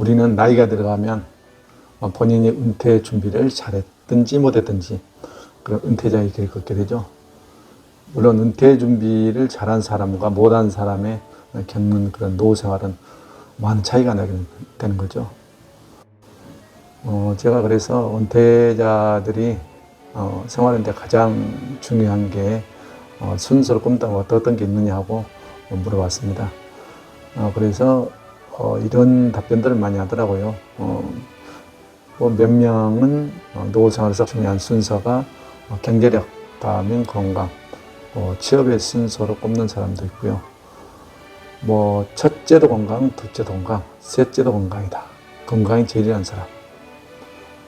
우리는 나이가 들어가면 어, 본인이 은퇴 준비를 잘했든지 못했든지 그런 은퇴자의 길을 걷게 되죠. 물론 은퇴 준비를 잘한 사람과 못한 사람의 겪는 그런 노후 생활은 많은 차이가 나게 되는 거죠. 어, 제가 그래서 은퇴자들이 어, 생활하는데 가장 중요한 게 어, 순서를 꼽다가 어떤 게 있느냐 하고 물어봤습니다. 어, 그래서 어, 이런 답변들을 많이 하더라고요. 어, 뭐몇 명은 어, 노후 생활에서 중요한 순서가 어, 경제력, 다음엔 건강, 어, 취업의 순서로 꼽는 사람도 있고요. 뭐 첫째도 건강, 둘째도 건강, 셋째도 건강이다. 건강이 제일이라는 사람.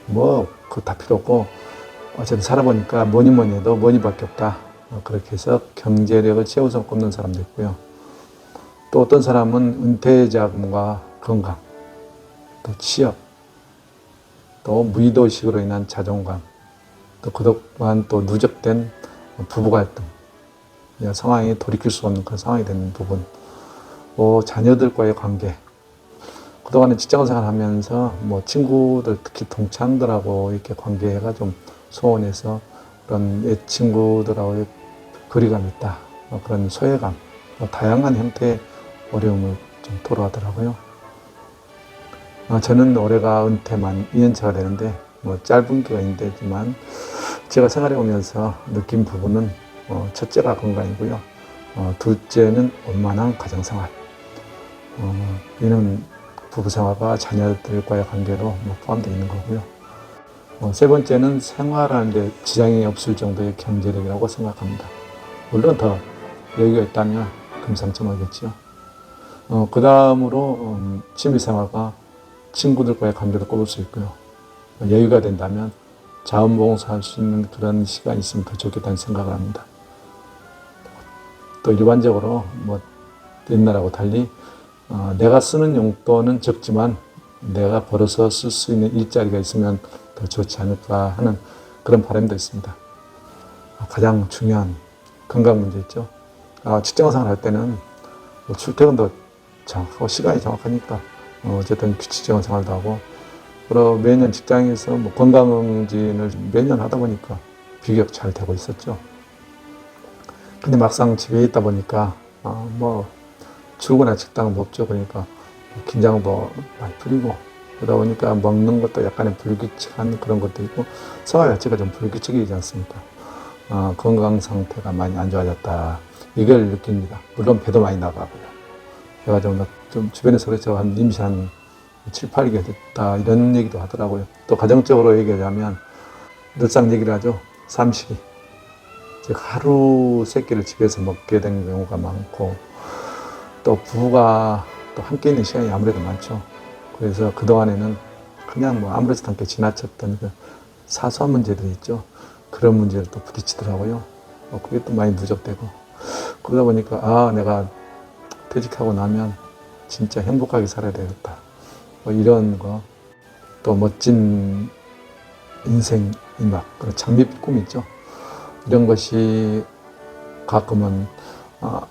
뭐 그거 다 필요 없고 어쨌든 살아보니까 뭐니 뭐니 해도 뭐니밖에 없다. 어, 그렇게 해서 경제력을 최우선 꼽는 사람도 있고요. 또 어떤 사람은 은퇴자금과 건강, 또 취업, 또 무의도식으로 인한 자존감, 또 그동안 또 누적된 부부 갈등, 상황이 돌이킬 수 없는 그런 상황이 되는 부분, 뭐 자녀들과의 관계, 그동안에 직장 생활하면서 뭐 친구들 특히 동창들하고 이렇게 관계가 좀 소원해서 그런 옛 친구들하고의 거리감이 있다. 뭐 그런 소외감, 뭐 다양한 형태의 어려움을 좀 토로하더라고요. 아, 저는 올해가 은퇴만 2년차가 되는데 뭐 짧은 기간인데지만 제가 생활해 오면서 느낀 부분은 어, 첫째가 건강이고요. 어, 둘째는 원만한 가정생활. 어, 이는 부부생활과 자녀들과의 관계로 뭐 포함되어 있는 거고요. 어, 세 번째는 생활하는데 지장이 없을 정도의 경제력이라고 생각합니다. 물론 더 여유가 있다면 금상첨화겠죠. 어, 그 다음으로 음, 취미생활과 친구들과의 관계도 꼽을 수 있고요. 여유가 된다면 자원봉사할 수 있는 그런 시간이 있으면 더 좋겠다는 생각을 합니다. 또 일반적으로 뭐 옛날하고 달리 어, 내가 쓰는 용돈은 적지만 내가 벌어서 쓸 수 있는 일자리가 있으면 더 좋지 않을까 하는 그런 바람도 있습니다. 가장 중요한 건강 문제 있죠. 아, 직장 생활 할 때는 뭐 출퇴근도 정확하고 시간이 정확하니까 어, 어쨌든 규칙적인 생활도 하고 그리고 매년 직장에서 뭐 건강검진을 매년 하다 보니까 비교적 잘 되고 있었죠. 근데 막상 집에 있다 보니까 어, 뭐 출근할 직당도 없죠. 그러니까 긴장도 많이 풀리고 그러다 보니까 먹는 것도 약간의 불규칙한 그런 것도 있고 생활 자체가 좀 불규칙이지 않습니까? 어, 건강 상태가 많이 안 좋아졌다. 이걸 느낍니다. 물론 배도 많이 나가고요. 제가 좀, 좀 주변에서 그랬죠. 한 임시 한 7, 8개월 됐다. 이런 얘기도 하더라고요. 또 가정적으로 얘기하자면 늘상 얘기를 하죠. 삼식이. 하루 세 끼를 집에서 먹게 된 경우가 많고 또 부부가 또 함께 있는 시간이 아무래도 많죠. 그래서 그동안에는 그냥 뭐 아무렇지도 않게 지나쳤던 그 사소한 문제들이 있죠. 그런 문제를 또 부딪히더라고요. 어, 그게 또 많이 누적되고. 그러다 보니까, 아, 내가 퇴직하고 나면 진짜 행복하게 살아야 되겠다. 뭐 이런 거. 또 멋진 인생 이막, 그런 장밋 꿈 있죠. 이런 것이 가끔은, 아,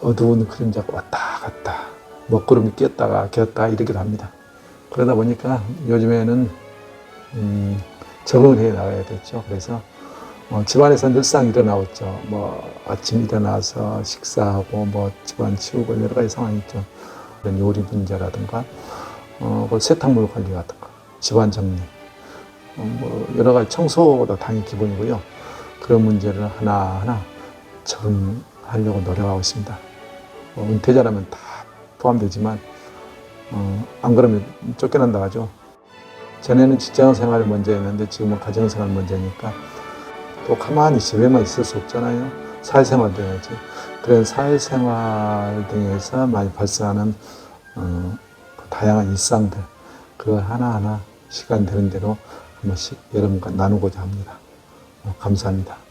어두운 그림자가 왔다 갔다 먹구름이 끼었다가 꼈다 이러기도 합니다. 그러다 보니까 요즘에는 음, 적응을 해 나가야 됐죠. 그래서 어, 집안에서 늘상 일어나왔죠. 뭐 아침 일어나서 식사하고 뭐 집안 치우고 여러 가지 상황이 있죠. 그런 요리 문제라든가 어, 그 세탁물 관리 같은 거, 집안 정리, 어, 뭐 여러 가지 청소도 당연히 기본이고요. 그런 문제를 하나하나 적응하려고 노력하고 있습니다. 뭐 은퇴자라면 다 포함되지만 어, 안 그러면 쫓겨난다 하죠. 전에는 직장 생활을 먼저 했는데 지금은 가정 생활 먼저니까 또 가만히 집에만 있을 수 없잖아요. 사회생활도 해야지. 그런 사회생활 등에서 많이 발생하는 어, 그 다양한 일상들 그걸 하나하나 시간 되는 대로 한 번씩 여러분과 나누고자 합니다. 어, 감사합니다.